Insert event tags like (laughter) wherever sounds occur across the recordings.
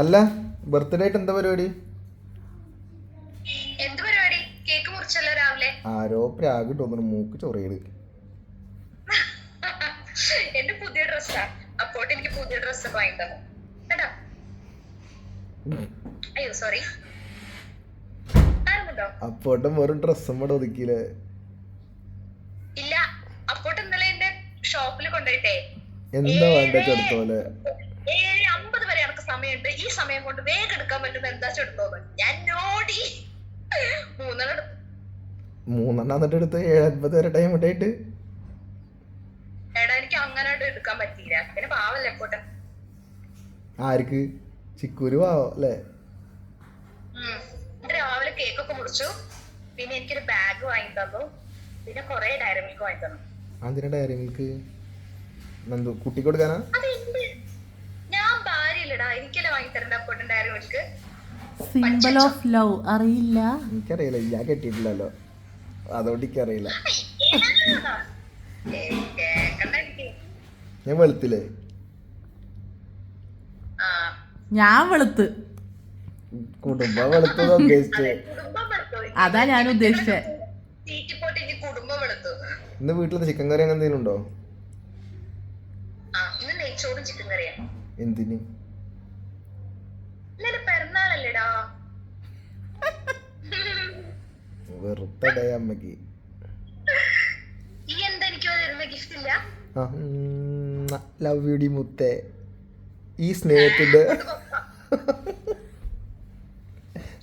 അല്ല ബർത്ത്ഡേ ആയിട്ട് എന്താ പരിപാടി? എന്ത് പരിപാടി? കേക്ക് മുറിച്ചല്ലോ രാവിലെ. ആരോ പ്രാഗ് തോന്നുന്നു മൂക്ക് ചൊറിയത് എന്റെ പുതിയ ഡ്രസ്സാ അപ്പോട്ട് എനിക്ക് പുതിയ ഡ്രസ്സ് വാങ്ങി തന്നു. കേട്ടോ അയ്യോ സോറി ആരുന്നുണ്ടോ അപ്പോട്ടും വെറും ഡ്രസ്സും കൂടെ ഒതുക്കിയില്ലേ? ഇല്ല. അപ്പോട്ട് ഇന്നലെ എന്റെ ഷോപ്പിൽ കൊണ്ടുപോയിട്ടേ. എന്താ വേണ്ട ചെറുത്തോലെ സമയമുണ്ട്. ഈ സമയം കൊണ്ട് വേഗം എടുക്കാൻ പറ്റുന്ന എന്താ ചെടുത്തോന്ന് ഞാൻ നോടി മൂന്നെണ്ണം എടുത്തു. മൂന്നെണ്ണം എന്നിട്ട് എടുത്ത് ഏഴ് വരെ ടൈം ഉണ്ടായിട്ട് എടാ എനിക്ക് അങ്ങനെ എടുക്കാൻ പറ്റിയില്ല. പിന്നെ പാവല്ലേ പോട്ടെ ആർക്ക്? ചിക്കൂര് പാവോ അല്ലേ? രാവിലെ കേക്ക് ഒക്കെ മുറിച്ചു. പിന്നെ എനിക്കൊരു ബാഗ് വാങ്ങി തന്നു. പിന്നെ കൊറേ ഡയറി മിൽക്ക് വാങ്ങി തന്നു. അതിന്റെ ഡയറി മിൽക്ക് നന്ദു കുട്ടി കൊടുക്കാനാ? ഞാൻ എനിക്കല്ലേ dairy milk simple of love അറിയില്ല. എനിക്കറിയില്ല ഞാൻ കെട്ടിയിട്ടില്ലല്ലോ അതുകൊണ്ട് എനിക്കറിയില്ല. ഞാൻ വെളുത്തില്ലേ? ആ. ഞാൻ വെളുത്ത്. കുടുംബം വെളുത്തത് ഉദ്ദേശിച്ചത് അതാ ഞാൻ ഉദ്ദേശിച്ചത് വെളുത്തു? ഇന്ന് വീട്ടിൽ ചിക്കൻ കറി അങ്ങനെ എന്തെങ്കിലും ഉണ്ടോ? ആ ഇന്ന് ചിക്കൻ കറിയാ എന്തിന്? പിറന്നാളല്ലേടാ? വെറുതെ അമ്മയ്ക്ക് ഈ എന്താ എനിക്ക് ഗിഫ്റ്റ് ഇല്ല ലവ് യു ഡി മുത്തേ. ഈ സ്നേഹത്തിന്റെ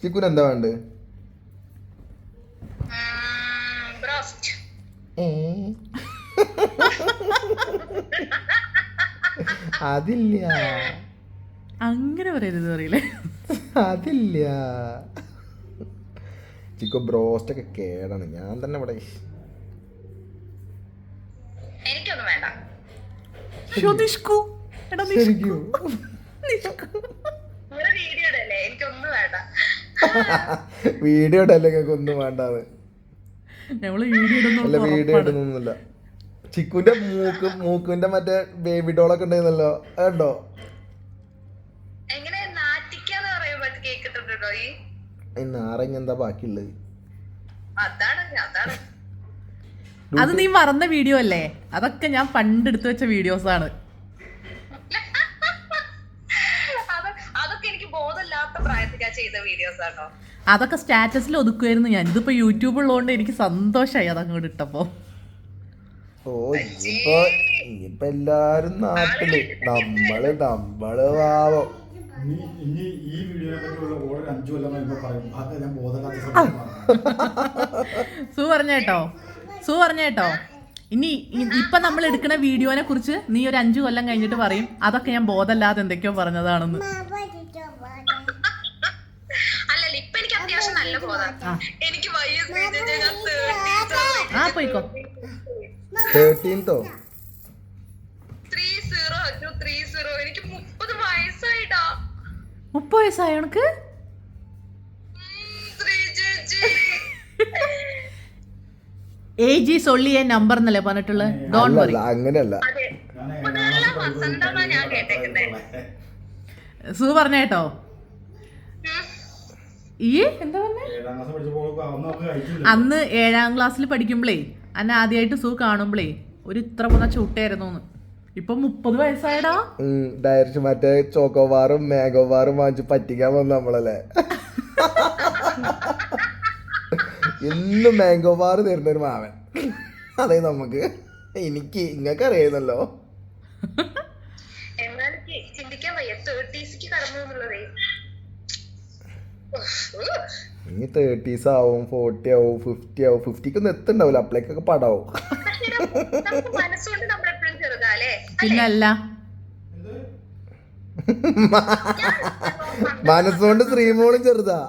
ചിക്കുൻ എന്താ വേണ്ട? അതില്ല. അങ്ങനെ പറയരുത് അറിയില്ലേ അതില്ല. ചിക്കോ ബ്രോസ്റ്റ് ഒക്കെ കേടാണ്. ഞാൻ തന്നെ ഇവിടെ എനിക്കൊന്നും വേണ്ട. വീഡിയോ ഇടല്ലേ നിങ്ങൾക്ക് ഒന്നും വേണ്ടാന്ന്. ഞമ്മൾ വീഡിയോ അല്ല ഇടുന്ന വീഡിയോ ഇടുന്നൊന്നുമില്ല ചിക്കുന്റെ മൂക്ക് മൂക്കുവിന്റെ മറ്റേ ബേബി ഡോളൊക്കെ ഉണ്ടായിരുന്നല്ലോ. അതുണ്ടോ? നാരങ്ങ എന്താ ബാക്കിയുള്ളത്? അത് നീ മറന്ന വീഡിയോ അല്ലേ? അതൊക്കെ ഞാൻ പണ്ട് എടുത്തു വെച്ച വീഡിയോസ് ആണ്. അതൊക്കെ എനിക്ക് ബോധമില്ലാത്ത പ്രായത്തിൽ വീഡിയോസ് ആണോ? അതൊക്കെ സ്റ്റാറ്റസിൽ ഒതുക്കുമായിരുന്നു ഞാൻ. ഇതിപ്പോ യൂട്യൂബ് ഉള്ളതുകൊണ്ട് എനിക്ക് സന്തോഷമായി അതങ്ങോട്ട് ഇട്ടപ്പോ. ഓ ഇനിയിപ്പോ ഇനിയിപ്പോ എല്ലാരും നാട്ടിൽ നമ്മൾ നമ്മൾ പാവം. ഇനി ഈ പറ്റിയുള്ള ഓരോ അഞ്ചു കൊല്ലമായി പറയും. ഞാൻ ബോധമില്ലാത്ത. (laughs) സു പറഞ്ഞേട്ടോ സു പറഞ്ഞേട്ടോ ഇനി ഇ- ഇപ്പൊ നമ്മൾ എടുക്കുന്ന വീഡിയോനെ കുറിച്ച് നീ ഒരു അഞ്ചു കൊല്ലം കഴിഞ്ഞിട്ട് പറയും. അതൊക്കെ ഞാൻ ബോധമില്ലാതെ എന്തൊക്കെയോ പറഞ്ഞതാണെന്ന്. അല്ലല്ല ഇപ്പൊ എനിക്ക് അത്യാവശ്യം നല്ല ബോധം. ആ. എനിക്ക് വയ്യ ശ്രീജ ഞാൻ 30s ആ പോയിക്കോ. മുപ്പത് വയസ്സായ ഉണക്ക് age is only a number എന്നല്ലേ പറഞ്ഞിട്ടുള്ളത് ഡോൺ വറി അങ്ങനെയല്ല. അതെ. പറഞ്ഞ സു പറഞ്ഞേട്ടോ ഈ? എന്താ പറഞ്ഞേ? ഏഴാം ക്ലാസ് പഠിച്ചപ്പോൾ അന്ന് ഏഴാം ക്ലാസ്സിൽ പഠിക്കുമ്പളേ അന്നെ ആദ്യമായിട്ട് സു കാണുമ്പളേ ഒരു ഇത്ര പോന്ന ചൂട്ടായിരുന്നു ഇപ്പൊ മുപ്പത് വയസ്സായടാ. ഡയറക്ഷൻ മറ്റേ ചോക്കോബാറും മേഗോബാറും വാങ്ങിച്ച് പറ്റിക്കാൻ വന്നു നമ്മളല്ലേ. എന്നും മാംഗോ ബാർ തരുന്ന ഒരു മാവൻ. അതെ നമുക്ക്. എനിക്ക് ഇങ്ങക്ക് അറിയുന്നല്ലോ എന്നാൽ എനിക്ക് ചിന്തിക്കാൻ വയ്യ. തേർട്ടീസിക്ക് കടന്നു എന്നുള്ളതേ. ഇനി തേർട്ടീസ് ആവും ഫോർട്ടി ആവും ഫിഫ്റ്റി ആവും. ഫിഫ്റ്റിക്ക് ഒന്നും എത്തുണ്ടാവില്ല അപ്ലൈക്കൊക്കെ പടാവും. മനസ്സുകൊണ്ട് പിന്നല്ല മനസ്സുകൊണ്ട് ശ്രീമോളും ചെറുതാ.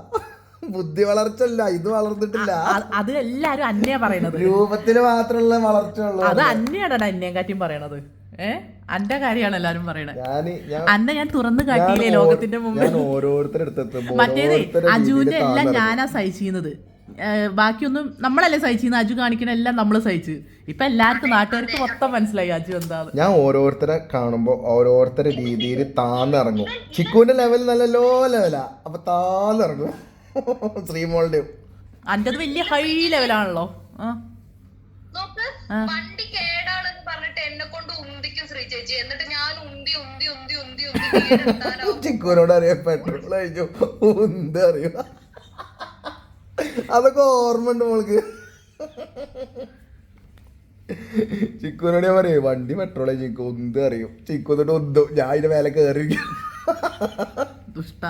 ബുദ്ധി വളർച്ചല്ല ഇത് വളർന്നിട്ടില്ല. അത് എല്ലാരും അന്നയാ പറയണത്. രൂപത്തിന് മാത്രമുള്ള വളർച്ച അത് അന്നയാടാ അന്നയെ കാറ്റും പറയണത്. ഏ? അന്റെ കാര്യമാണ് എല്ലാരും പറയണത്. അന്ന ഞാൻ തുറന്നു കാട്ടിയില്ലേ ലോകത്തിന്റെ മുമ്പിൽ മറ്റേത് അജുവിന്റെ എല്ലാം. ഞാനാ സഹിച്ചിരുന്നത്. ഏഹ്, ബാക്കിയൊന്നും നമ്മളല്ലേ സഹിച്ചിരുന്നു അജു കാണിക്കണ എല്ലാം നമ്മൾ സഹിച്ച്. ഇപ്പൊ എല്ലാവർക്കും നാട്ടുകാർക്ക് മൊത്തം മനസ്സിലായി അജു എന്താണ്. ഞാൻ ഓരോരുത്തരെ കാണുമ്പോൾ ഓരോരുത്തരെ രീതിയിൽ താന്നിറങ്ങും. ചിക്കുവിന്റെ ലെവൽ നല്ല ലോ ലെവലാ അപ്പൊ താന്നിറങ്ങും. ശ്രീമോളുടെ അന്റെത് വലിയ ഹൈ ലെവലാണല്ലോ ആ. വണ്ടി കേടാണെന്ന് പറഞ്ഞിട്ട് എന്നെ കൊണ്ട് ഉന്തിക്കും ശ്രീ ചേച്ചി. എന്നിട്ട് ഞാൻ ഉന്തി ഉന്തി ഉന്തി ഉന്തി ഉന്തി ചിക്കുവിനോട് അറിയാൻ പെട്രോൾ കഴിഞ്ഞു ഉന്തി അറിയോ. അതൊക്കെ ഓർമ്മ ഉണ്ട് മോൾക്ക്. ചിക്കുവിനോട് ഞാൻ പറയും വണ്ടി പെട്രോൾ ചിക്കു എന്ത് അറിയും? ചിക്കു എന്നിട്ട് ഒന്നും ഞാൻ അതിന്റെ മേലെ കയറി ദുഷ്ട.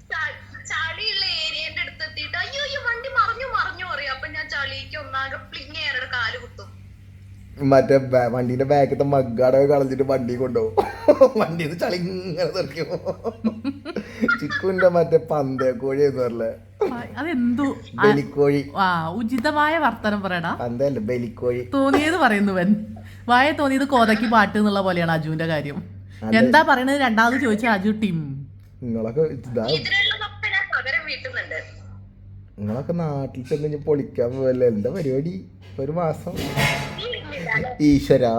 ച- ചളിയുള്ള ഏരിയന്റെ അടുത്ത് എത്തിയിട്ട് അയ്യോ ഈ വണ്ടി മറിഞ്ഞു മറിഞ്ഞു പറയും. അപ്പൊ ഞാൻ ചളിക്ക് ഒന്നാകെ പ്ലിങ് ചെയ്യാനോട് കാൽ കുത്തും. മറ്റേ വണ്ടിന്റെ ബാക്കത്തെ മഗ്ഗാടൊക്കെ കളഞ്ഞിട്ട് വണ്ടി കൊണ്ടുപോകും. വണ്ടിന്ന് ചളി ഇങ്ങനെ തെറിക്കും. ചിക്കുവിന്റെ മറ്റേ പന്തേ കോഴി എന്ന് പറഞ്ഞേ അതെന്തോ? ബലിക്കോഴി. ആ ഉചിതമായ വർത്തനം പറയടാ. ബലിക്കോഴി. തോന്നിയത് പറയുന്നുവൻ വായ തോന്നിയത് കോതക്കി പാട്ട് എന്നുള്ള പോലെയാണ് അജുവിന്റെ കാര്യം. എന്താ പറയണത്? രണ്ടാമത് ചോദിച്ച അജു ടിം. നിങ്ങളൊക്കെ ഇതാ. നിങ്ങളൊക്കെ നാട്ടിൽ ചെന്ന് പൊളിക്കാൻ പോവല്ലേ? എന്താ പരിപാടി? ഒരു മാസം. ഈശ്വരാ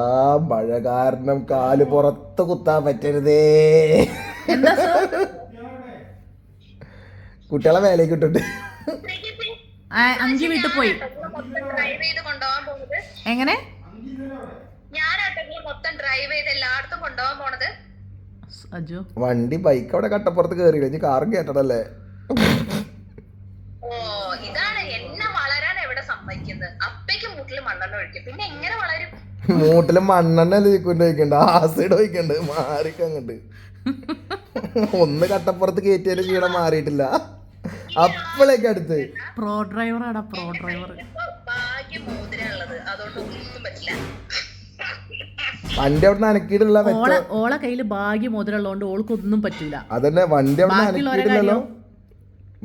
മഴ കാരണം കാൽ പുറത്ത് കുത്താൻ പറ്റരുതേ. കുട്ടികളെ വേലയ്ക്ക് ഇട്ടിട്ട്. അഞ്ചു വീട്ടിൽ പോയി. എങ്ങനെ? വണ്ടി ബൈക്ക് അവിടെ കട്ടപ്പുറത്ത് കയറി ഇനി കാറും കേട്ടടല്ലേ ഓ ഇതാണ് എന്നെ വളരാൻ എവിടെ സമ്മതിക്കുന്നത്? അപ്പയ്ക്ക് മൂട്ടിൽ മണ്ണെണ്ണ ഒഴിക്കും. പിന്നെ എങ്ങനെ വളരും? മൂട്ടിൽ മണ്ണെണ്ണ ലീക്കൊണ്ട് വയ്ക്കണ്ട ആസിഡ് ഒഴിക്കണ്ട്? മാറിക്കങ്ങട്ട്. ഒന്ന് കട്ടപ്പുറത്ത് കയറ്റിയാലും ക്ഷീണം മാറിയിട്ടില്ല. അപ്പോഴേക്ക് അടുത്ത്. പ്രോ ഡ്രൈവർ ആടാ പ്രോ ഡ്രൈവർ വണ്ടി അവിടെ അനക്കിയിട്ടുള്ള ഓളെ ഓളെ കയ്യിൽ ഭാഗ്യം മുതലുള്ളതുകൊണ്ട് ഓൾക്കൊന്നും പറ്റൂല. അതന്നെ വണ്ടി അവിടെ അനക്കിയിട്ടില്ലല്ലോ.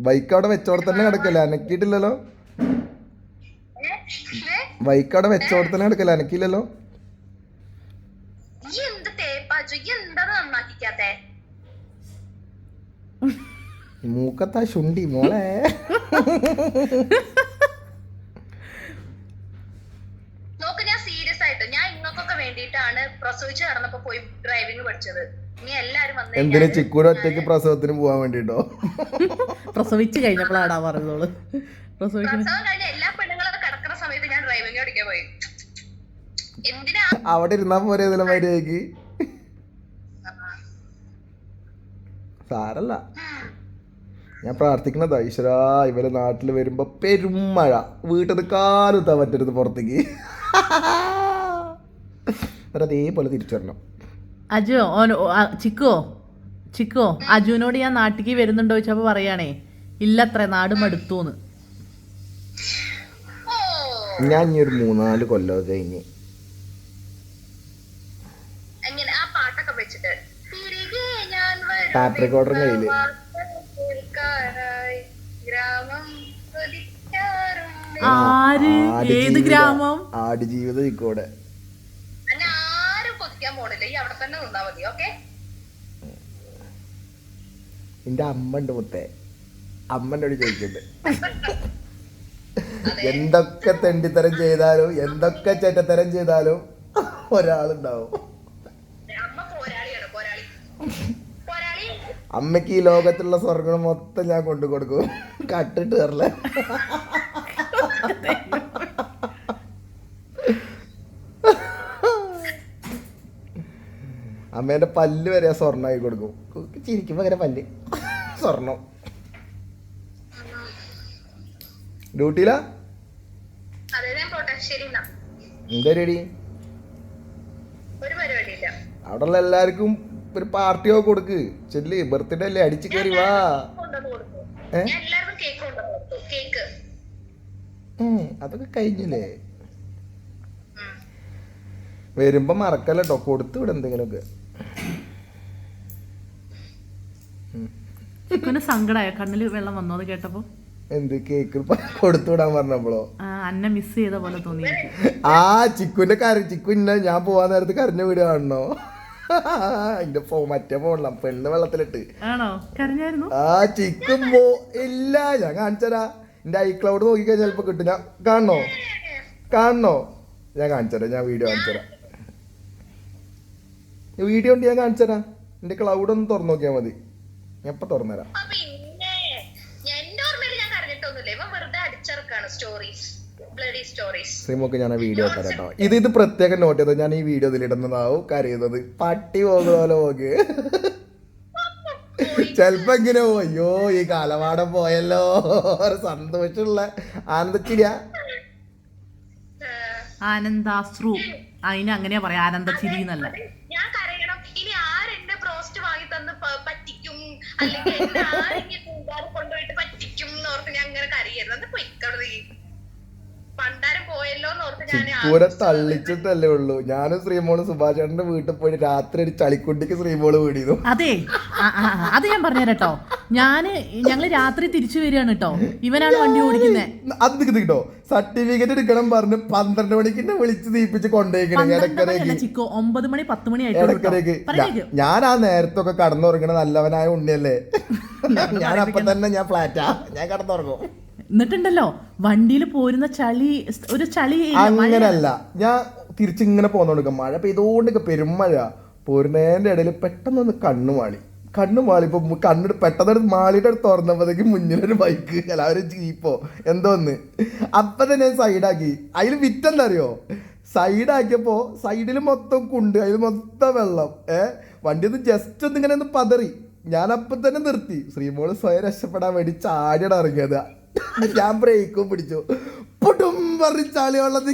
ബൈക്ക് അവിടെ വെച്ചോടെ തന്നെ കിടക്കല്ലേ? അനക്കിയിട്ടില്ലല്ലോ? ബൈക്ക് അവിടെ വെച്ചോടെ തന്നെ കിടക്കല്ലേ? അനക്കിയില്ലല്ലോ ഈ എന്ത് തേപ്പാച്ചു ഈ എന്താ നന്നാക്കിക്കാത്തെ മൂക്കത്താ ശുണ്ടി മോളെ. നോക്ക് ഞാൻ സീരിയസ് ആയിട്ട്. ഞാൻ ഇങ്ങക്കൊക്കെ വേണ്ടിയിട്ടാണ് പ്രസവിച്ച് നടന്നപ്പോ പോയി ഡ്രൈവിംഗ് പഠിച്ചത്. നീ എല്ലാരും വന്നു എന്തിനു ചിക്കൂടെ ഒറ്റയ്ക്ക് പ്രസവത്തിന് പോവാൻ വേണ്ടിട്ടോ? പ്രസവിച്ചു കഴിഞ്ഞപ്പോഴാടാ പറഞ്ഞോൾ പ്രസവം കഴിഞ്ഞ എല്ലാ കിടക്കുന്ന സമയത്ത് ഞാൻ ഡ്രൈവിംഗ് പഠിക്കാൻ പോയി. എന്തിനാ? അവിടെ ഇരുന്നാ പോരെ ഇതിലെ മര്യാദയ്ക്ക് സാരല്ല. ഞാൻ പ്രാർത്ഥിക്കുന്നതാ ഈശ്വരാ ഇവരെ നാട്ടിൽ വരുമ്പോൾ പെരുമഴ വീട്ടിൽ നിന്ന് കാലുത്താൻ പറ്റരുത് പുറത്തേക്ക്. അതേപോലെ തിരിച്ചു വരണം. അജു ഓൻ ഓ, ചിക്കോ? ചിക്കോ അജുവിനോട് ഞാൻ നാട്ടിലേക്ക് വരുന്നുണ്ടോ ചോദിച്ചപ്പോ ഇല്ല അത്ര നാട് മടുത്തൂന്ന്. ഞാൻ ഇനി ഒരു മൂന്നാൽ കൊല്ലം കഴിഞ്ഞ് എങ്ങനെ? ആ പാട്ടൊക്കെ വെച്ചിട്ട്. തിരികെ ഞാൻ വരും ടാപ്പ് റെക്കോർഡർ കയ്യിൽ. ആര്. ഏത് ഗ്രാമം? ആടുജീവിതം ഓക്കെ? എന്റെ അമ്മ ഉണ്ട് മുത്തേ. അമ്മനോട് ചോദിക്കുന്നുണ്ട് എന്തൊക്കെ തെണ്ടിത്തരം ചെയ്താലും എന്തൊക്കെ ചേറ്റത്തരം ചെയ്താലും ഒരാളുണ്ടാവും. അമ്മ പോരാളിയാണ് പോരാളി. പോരാളി. അമ്മയ്ക്ക് ഈ ലോകത്തുള്ള സ്വർഗം മൊത്തം ഞാൻ കൊണ്ടു കൊടുക്കും കട്ടിട്ട് തരല്ലേ. (laughs) അമ്മേന്റെ പല്ല് വരെ സ്വർണമായി കൊടുക്കും. ചിരിക്കുമ്പോ അങ്ങനെ പല്ല്. (laughs) സ്വർണം. ഡ്യൂട്ടിയിലാ? അതെ അവിടെ ഉള്ള എല്ലാവർക്കും ഒരു പാർട്ടിയോ കൊടുക്ക്. ചെല്ലി ബർത്ത്ഡേ അല്ലേ അടിച്ചു കയറി വാ. കൊണ്ടുവന്ന് കൊടുത്തു ഏ? ഞാൻ എല്ലാവർക്കും കേക്ക് കൊണ്ടുവന്ന് കൊടുത്തു കേക്ക് ഉം, അതൊക്കെ കഴിഞ്ഞില്ലേ? വരുമ്പോ മറക്കല്ലോ കൊടുത്തു വിട എന്തെങ്കിലുമൊക്കെ. സങ്കടായോ? കണ്ണിൽ വെള്ളം വന്നോ? അത് കേട്ടപ്പോ? എന്ത് കേക്ക് കൊടുത്തു വിടാൻ പറഞ്ഞപ്പോളോ? അന്നെ മിസ് ചെയ്ത പോലെ തോന്നി ആ ചിക്കുന്റെ കര ചിക്കു ഇന്ന ഞാൻ പോവാൻ നേരത്ത് കരഞ്ഞ വീട് കാണണോ? അതിന്റെ ഫോ മറ്റേ ഫോണില പെണ്ണ് വെള്ളത്തിലിട്ട്. ആണോ? കരഞ്ഞായിരുന്നു? ആ ചിക്കുമ്പോ പോ ഇല്ല ഞാൻ കാണിച്ചരാ. എന്റെ ഐ ക്ലൗഡ് നോക്കിക്കഴിഞ്ഞാൽ ചിലപ്പോ കിട്ടും ഞാൻ കാണണോ? കാണണോ? ഞാൻ കാണിച്ചുതരാം ഞാൻ വീഡിയോ കാണിച്ചുതരാം. വീഡിയോ ഉണ്ട് ഞാൻ കാണിച്ചുതരാം. എന്റെ ക്ലൗഡ് ഒന്ന് തുറന്നു നോക്കിയാൽ മതി. ഞാൻ ഇപ്പൊ തുറന്നുതരാം. ഞാൻ ശ്രീമോക്ക് ആ വീഡിയോ തരാം കേട്ടോ. ഇത് ഇത് പ്രത്യേകം നോട്ട് ചെയ്തത് ഞാൻ ഈ വീഡിയോ ഇതിലിടുന്നതാവും. കരയുന്നത്. പട്ടി പോകുന്ന പോലെ പോക്ക് ചെലപ്പോ ഇങ്ങനെ അയ്യോ ഈ കാലവാടം പോയല്ലോ. ഒരു സന്തോഷമുള്ള ആനന്ദച്ചിരിയാ. ആനന്ദാശ്രു. അതിന് അങ്ങനെയാ പറയാ ആനന്ദച്ചിരി എന്നല്ല. ഞാൻ കരയണം. ഇനി ആരെന്നെ പ്രോസ്റ്റ് വാങ്ങി തന്ന് പറ്റിക്കും? അല്ലെങ്കിൽ എന്നെ ആരെങ്കിലും കൂട്ടുകാരെ കൊണ്ടുപോയിട്ട് പറ്റിക്കും എന്ന് ഓർത്ത് ഞാൻ അങ്ങനെ കരയരുത് അത് പൊയ്ക്കവിടെ നീ പണ്ടാരം പോയല്ലോ എന്ന് ഓർത്ത് ഞാൻ ചിക്കൂരെ തള്ളിച്ചിട്ടല്ലേ ഉള്ളൂ. ഞാനും ശ്രീമോൾ സുഭാഷേട്ടന്റെ വീട്ടിൽ പോയി രാത്രി ഒരു ചളിക്കുട്ടിക്ക് ശ്രീമോൾ വീടിയിരുന്നു അതെ. അത് ഞാൻ പറഞ്ഞുതരാട്ടോ ഞാൻ ഞങ്ങൾ രാത്രി തിരിച്ചു വരികയാണ് കേട്ടോ. ഇവനാണ് വണ്ടി ഓടിക്കുന്നത് അത് കിട്ടോ സർട്ടിഫിക്കറ്റ് എടുക്കണം പറഞ്ഞ് പന്ത്രണ്ട് മണിക്ക് എന്നെ വിളിച്ച് തീപ്പിച്ച് കൊണ്ടുപോയിക്കണേ ഇടക്കരേക്ക് ചിക്കോ. ഒമ്പത് മണി പത്ത് മണി ഇടക്കരേക്ക് ഞാൻ ആ നേരത്തൊക്കെ കടന്നുറങ്ങണ നല്ലവനായ ഉണ്ണിയല്ലേ? (laughs) ഞാൻ അപ്പൊ തന്നെ ഞാൻ ഫ്ലാറ്റാ ഞാൻ കടന്നുറങ്ങും. എന്നിട്ടുണ്ടല്ലോ വണ്ടിയിൽ പോരുന്ന ചളി ഒരു ചളി അങ്ങനല്ല. ഞാൻ തിരിച്ചിങ്ങനെ പോന്നോണ്ടിരിക്കാം മഴ പെയ്തോണ്ടൊക്കെ പെരുമഴ പോരുന്നതിന്റെ ഇടയിൽ പെട്ടെന്നൊന്ന് കണ്ണു മാളി. കണ്ണു മാളി ഇപ്പൊ കണ്ണിട്ട് പെട്ടെന്ന് മാളിയുടെ അടുത്ത് തുറന്നപ്പോഴത്തേക്ക് മുന്നിലൊരു ബൈക്ക് അല്ല ഒരു ജീപ്പോ എന്തോ ഒന്ന്. അപ്പൊ തന്നെ സൈഡാക്കി. അതിൽ വിറ്റെന്താ അറിയോ സൈഡാക്കിയപ്പോ സൈഡിൽ മൊത്തം കുണ്ട് അതിൽ മൊത്തം വെള്ളം. ഏ? വണ്ടി ഒന്ന് ജസ്റ്റ് ഒന്ന് ഇങ്ങനെ ഒന്ന് പതറി. ഞാൻ അപ്പൊ തന്നെ നിർത്തി. ശ്രീമോൾ സ്വയം രക്ഷപ്പെടാൻ വേണ്ടി ചാടിയാണ് ഇറങ്ങിയത്. ഞാൻ ബ്രേക്കും പിടിച്ചു. പൊട്ടും പറിച്ചാലേ ഉള്ളത്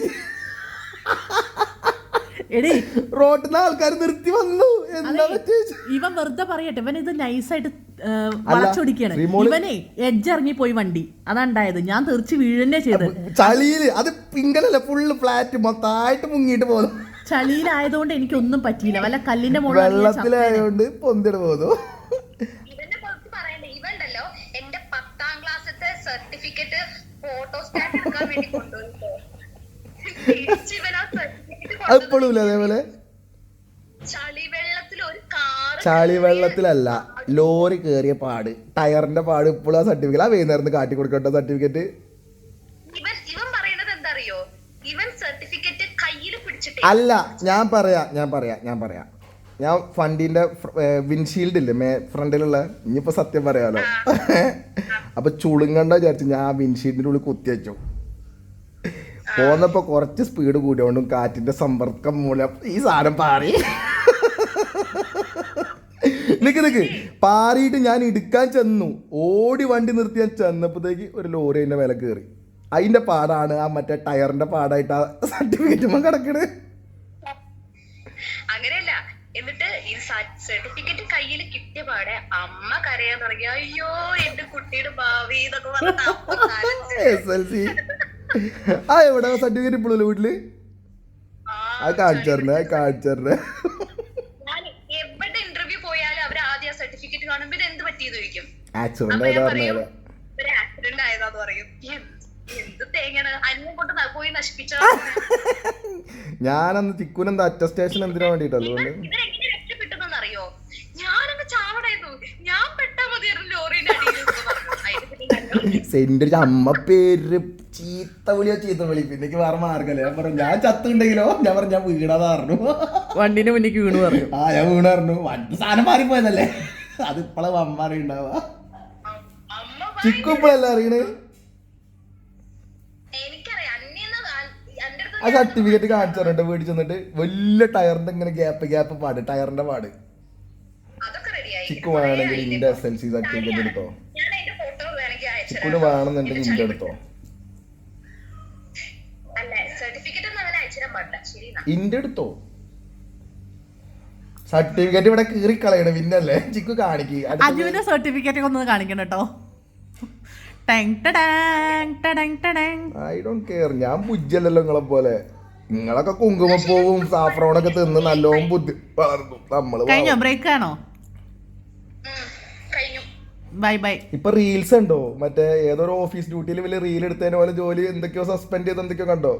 വെള്ളത്തിൽ നിന്ന് ആൾക്കാർ നിർത്തി വന്നു. എന്താ ഇവൻ വെറുതെ പറയട്ടെ. ഇവൻ ഇത് നൈസായിട്ട് വളച്ചൊടിക്കാണ്. ഇവനെ എഡ്ജ് ഇറങ്ങി പോയി വണ്ടി. അതാണ്ടായത് ഞാൻ തെറിച്ച് വീഴന്നെ ചെയ്ത് ചളിയിൽ അത് പിങ്കലല്ല ഫുള്ള് ഫ്ലാറ്റ് മൊത്തമായിട്ട് മുങ്ങിയിട്ട് പോകുന്നു. ചളിയിലായതുകൊണ്ട് എനിക്കൊന്നും പറ്റിയില്ല. വല്ല കല്ലിന്റെ മുകളിൽ വെള്ളത്തിലായതുകൊണ്ട് പൊന്തിട്ട് പോകുന്നു. ഫോട്ടോ സ്റ്റാറ്റ് എടുക്കാൻ വേണ്ടി കൊണ്ടുവന്നു തിരിച്ച് ഇവൻ ആ സർട്ടിഫിക്കറ്റ് അത് ഇപ്പോഴും ഇല്ല അതേപോലെ? ചളി വെള്ളത്തിലല്ല ലോറി കേറിയ പാട്. ടയറിന്റെ പാട് ഇപ്പോഴും ആ സർട്ടിഫിക്കറ്റ് ആ വൈകുന്നേരം കാട്ടി കൊടുക്കട്ടോ സർട്ടിഫിക്കറ്റ് അല്ല ഞാൻ പറയാ ഞാൻ പറയാ ഞാൻ പറയാ. ഞാൻ ഫണ്ടിന്റെ വിൻഷീൽഡ് ഇല്ലേ മേ ഫ്രണ്ടിലുള്ള ഇനിയിപ്പോ സത്യം പറയാലോ. അപ്പൊ ചുളുങ്ങണ്ട വിചാരിച്ചു ഞാൻ വിൻഷീൽഡിന്റെ ഉള്ളിൽ കുത്തി വെച്ചു. പോന്നപ്പോ കുറച്ച് സ്പീഡ് കൂടിയോണ്ടും കാറ്റിന്റെ സമ്പർക്കം മൂലം ഈ സാധനം പാറി. നിക്ക് നിക്ക്. പാറിയിട്ട് ഞാൻ ഇടുക്കാൻ ചെന്നു. ഓടി വണ്ടി നിർത്തി ഞാൻ ചെന്നപ്പോഴത്തേക്ക് ഒരു ലോറി അതിന്റെ വില കയറി അതിന്റെ പാടാണ് ആ മറ്റേ ടയറിന്റെ പാടായിട്ട് ആ സർട്ടിഫിക്കറ്റ് കിടക്കണേ. അങ്ങനെയല്ല. എന്നിട്ട് ഈ സർട്ടിഫിക്കറ്റ് കയ്യിൽ കിട്ടിയ പാടെ അമ്മ കരയാൻ തുടങ്ങി. അയ്യോ എന്റെ കുട്ടിയുടെ ഭാവി എന്നൊക്കെ (laughs) സി. ആ എവിടെ സർട്ടിഫിക്കറ്റ് ഇപ്പോഴല്ലോ വീട്ടിൽ? ആ, അത് കാണിച്ചു തരണേ അത് കാണിച്ചു തരണേ ഞാൻ എവിടെ ഇന്റർവ്യൂ പോയാലും അവർ ആദ്യം ആ സർട്ടിഫിക്കറ്റ് കാണുമ്പോൾ ഇത് എന്ത് പറ്റിയെന്ന് ചോദിക്കും. ആക്സിഡന്റ് ആയതാ പറയും ആക്സിഡന്റ് ആയതാന്ന് പറയും. ഞാനന്ന് ചിക്കുനെന്താ അറ്റസ്റ്റേഷൻ എന്തിനാ വേണ്ടിട്ടല്ലോ അതുകൊണ്ട്? ഒരു അമ്മ പേര് ചീത്ത വിളിയോ ചീത്ത വിളി. പിന്നെ വേറെ മാർഗല്ലേ. ഞാൻ പറഞ്ഞു ഞാൻ ചത്തുണ്ടെങ്കിലോ? ഞാൻ പറഞ്ഞു ഞാൻ വീണതാ പറഞ്ഞു. വണ്ടിന്റെ മുന്നിൽ വീണു പറഞ്ഞു. ആ ഞാൻ വീണു പറഞ്ഞു. വണ്ടി സാധനം മാറിപ്പോയതല്ലേ? അത് ഇപ്പളും അമ്മ അറിയണ്ടാവാ അമ്മ ചിക്കു ഇപ്പഴല്ലേ അറിയണേ? ആ സർട്ടിഫിക്കറ്റ് കാണിച്ചു തരട്ടെ വീട്ടിൽ ചെന്നിട്ട് വലിയ ടയറിന്റെ ഇങ്ങനെ ഗ്യാപ്പ് ഗ്യാപ്പ് പാട് ടയറിന്റെ പാട്. ചിക്കു വേണമെങ്കിൽ ഇന്റെ എസ് എൽ സി സർട്ടിഫിക്കറ്റ് എടുത്തോ? ചിക്കുന് വേണമെന്നുണ്ടെങ്കിൽ ഇന്റെ എടുത്തോ. ഇന്റെ എടുത്തോ സർട്ടിഫിക്കറ്റ് ഇവിടെ കീറി കളയണ പിന്നല്ലേ? ചിക്കു കാണിക്കുക സർട്ടിഫിക്കറ്റ് ഒന്ന് കാണിക്കണം കേട്ടോ. I don't care. ഞാൻ ബുജ്ജല്ലല്ലോ നിങ്ങളെ പോലെ. നിങ്ങളൊക്കെ കുങ്കുമപ്പൂവും സാഫ്രോണൊക്കെ തിന്ന് നല്ലോണം ബുദ്ധി വളർന്നു. നമ്മൾ കഴിഞ്ഞോ? ബ്രേക്ക് ആണോ? കഴിഞ്ഞു ബൈ ബൈ. ഇപ്പൊ റീൽസ് ഉണ്ടോ മറ്റേ ഏതൊരു ഓഫീസ് ഡ്യൂട്ടിയിൽ വലിയ റീൽ എടുത്തതിന് പോലെ ജോലി എന്തൊക്കെയോ സസ്പെൻഡ് ചെയ്ത് എന്തൊക്കെയോ കണ്ടോ?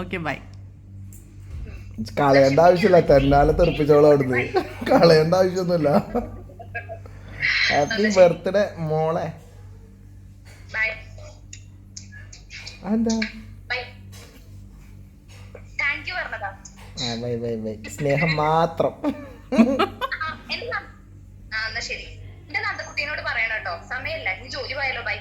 ഓക്കെ പോട്ടെ (laughs) കളയേണ്ട ആവശ്യമില്ല. തെന്നാലെ തെറിപ്പിച്ചോളൂ അവിടുന്ന്. കളയേണ്ട ആവശ്യമൊന്നുമില്ല. ഹാപ്പി ബർത്ത്ഡേ മോളെ. എന്താ ആ ബൈ ബൈ ബൈ. സ്നേഹം മാത്രം. സമയമില്ല. നീ ജോലി പോയാലോ? ബൈ